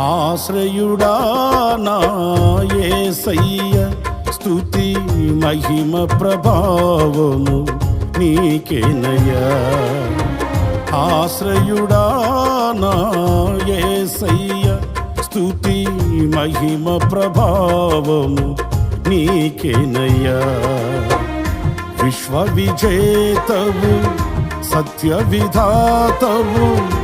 ఆశ్రయుడా నా యేసయ్య స్తుతి మహిమ ప్రభావము నీకేనయ్యా. ఆశ్రయుడా నా యేసయ్య స్తుతి మహిమ ప్రభావము నీకేనయ్యా. విశ్వ విజేతవు సత్య విధాతవు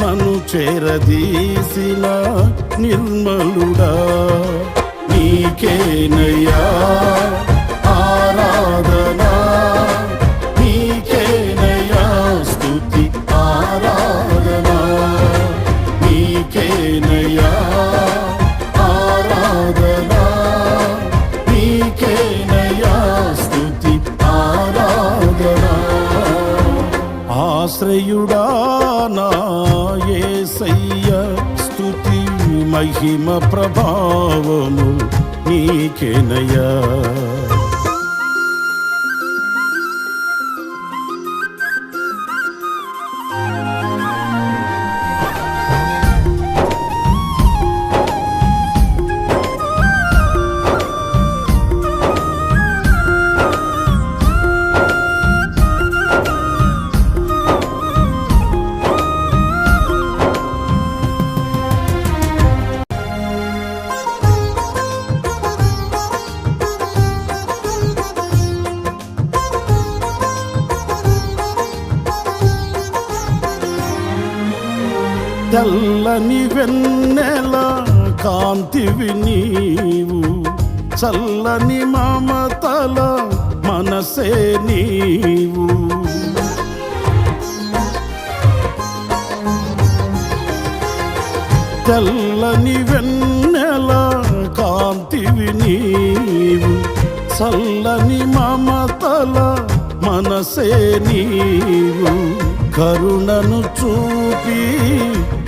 నన్ను చేరదీసిన నిర్మలుడా నీకేనయ్యా ఆరాధనా నీకేనయ్యా స్థుతి ఆరాధనా నీకేనయ్యా ఆరాధనా నీకేనయ్యా స్థుతి ఆరాధనా. ఆశ్రయుడా మహిమ ప్రభావము నీకేనయా తెల్లని వెన్నెల కాంతివి నీవు. చల్లని మమతల మనసే నీవు. తెల్లని వెన్నెల కాంతివి నీవు. చల్లని మమతల మనసే నీవు. కరుణను చూపి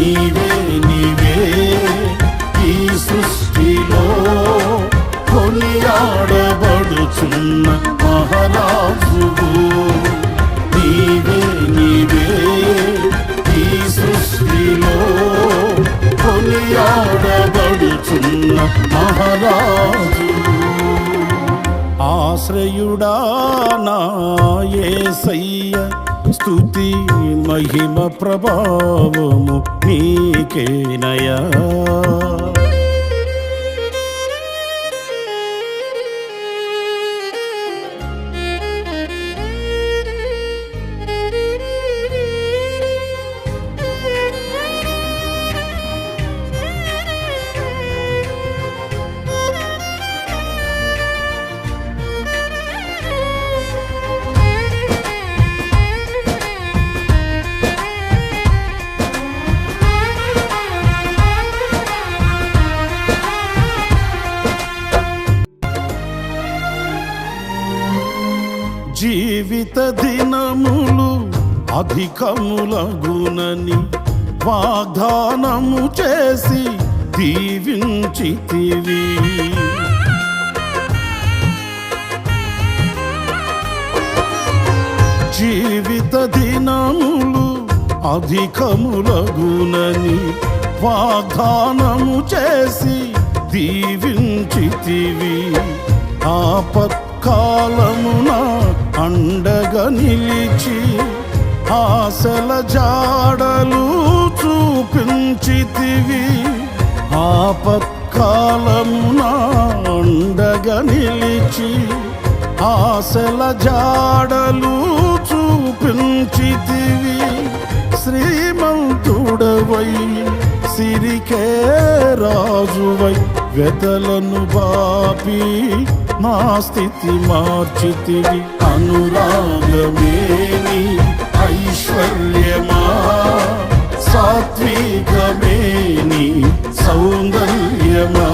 నీవే నీవే. ఈ సృష్టిలో కొనియాడబడుచున్న మహారాజువు. నీవే నీవే. ఈ సృష్టిలో కొనియాడబడుచున్న మహారాజు ఆశ్రయుడా నాయ సయ్య స్తుతి మహిమ ప్రభావము నీకేనయా దినములు అధికములగునని వాగ్దానము చేసి దీవించితివి. జీవిత దినములు అధికములగునని వాగ్దానము చేసి దీవించితివి. ఆపత్కాలమున అండగా నిలిచి ఆశల జాడలు చూపించితివి. ఆపత్కాలమున నిలిచి ఆశల జాడలు చూపించితివి. శ్రీమంతుడవై సిరికే రాజువై వెతలను బాపి నా స్థితి మార్చితివి. అనురాగమేని ఐశ్వర్యమా? సాత్వికమేని సౌందర్యమా?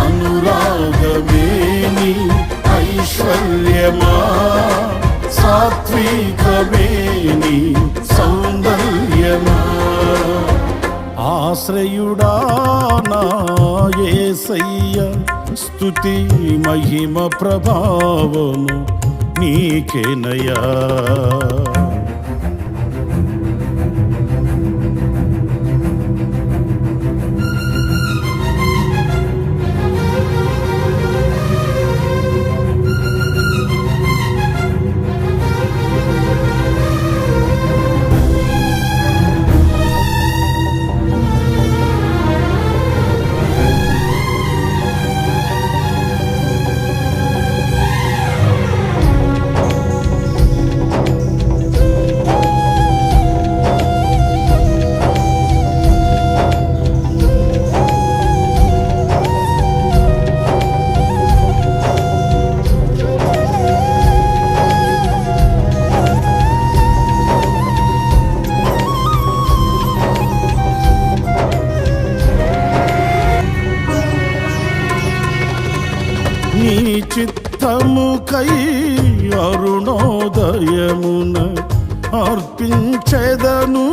అనురాగమేని ఐశ్వర్యమా? సాత్వికమేని సౌందర్యమా? ఆశ్రయుడా నా స్థుతి మహిమ ప్రభావము నీకేనయా అర్పించెదను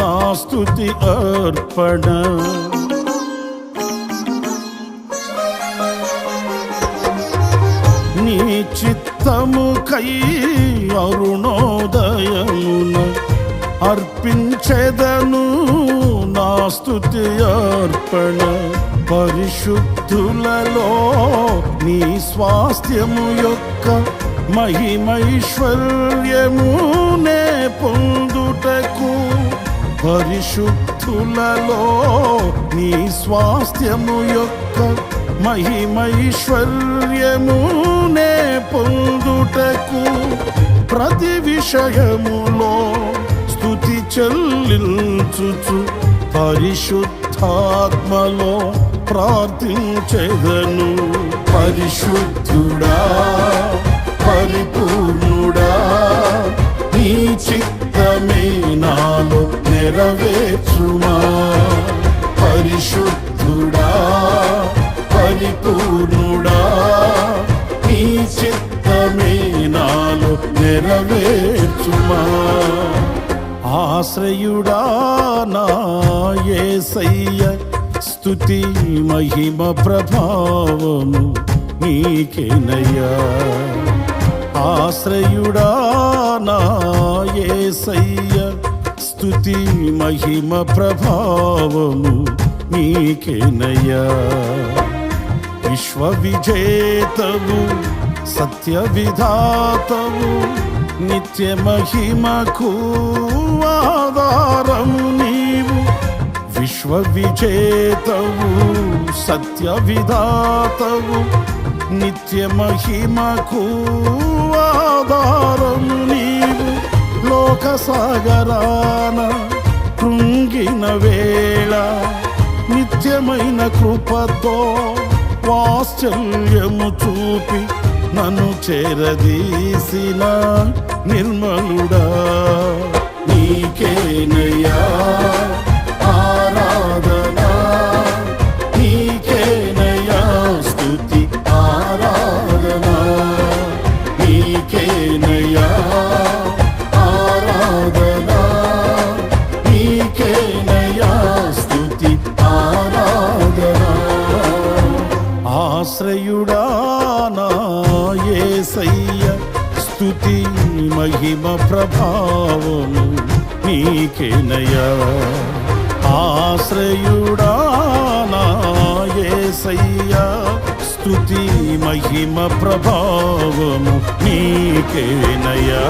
నా స్థుతి అర్పణ. నీ చిత్తము కై అరుణోదయమున అర్పించెదను నా స్థుతి అర్పణ. పరిశుద్ధులలో నీ స్వాస్థ్యము యొక్క మహిమైశ్వర్యమునే పొందుటకు పరిశుద్ధులలో నీ స్వాస్థ్యము యొక్క మహిమైశ్వర్యమునే పొందుటకు ప్రతి విషయములో స్తుతి చెల్లించుచు పరిశుద్ధాత్మలో ప్రార్థించెదను. పరిశుద్ధుడా. పరిపూర్ణుడా నీ చిత్తమే నాలో నెరవేర్చుమా? పరిశుద్ధుడా పరిపూర్ణుడా నీ చిత్తమే నాలో నెరవేర్చుమా? ఆశ్రయుడా నా యేసయ్య స్తుతి మహిమ ప్రభావము నీకేనయ్యా. ఆశ్రయుడా నా యేసయ్య స్తుతి మహిమ ప్రభావము నీకేనయ్యా. విశ్వవిజేతవు సత్య విధాతవు నిత్య మహిమకు ఆధారము నీవు. విశ్వ విజేతవు సత్య విధాతవు నిత్య మహిమకు ఆధారము నీవు. లోక సాగరాన కృంగిన వేళ నిత్యమైన కృపతో వాత్సల్యము చూపి నన్ను చేరదీసిన నిర్మలుడా. నీకేనయ్యా ప్రభావము నీకేనయ్యా ఆశ్రయుడా నా స్తుతి మహిమ ప్రభావము నీకేనయ్యా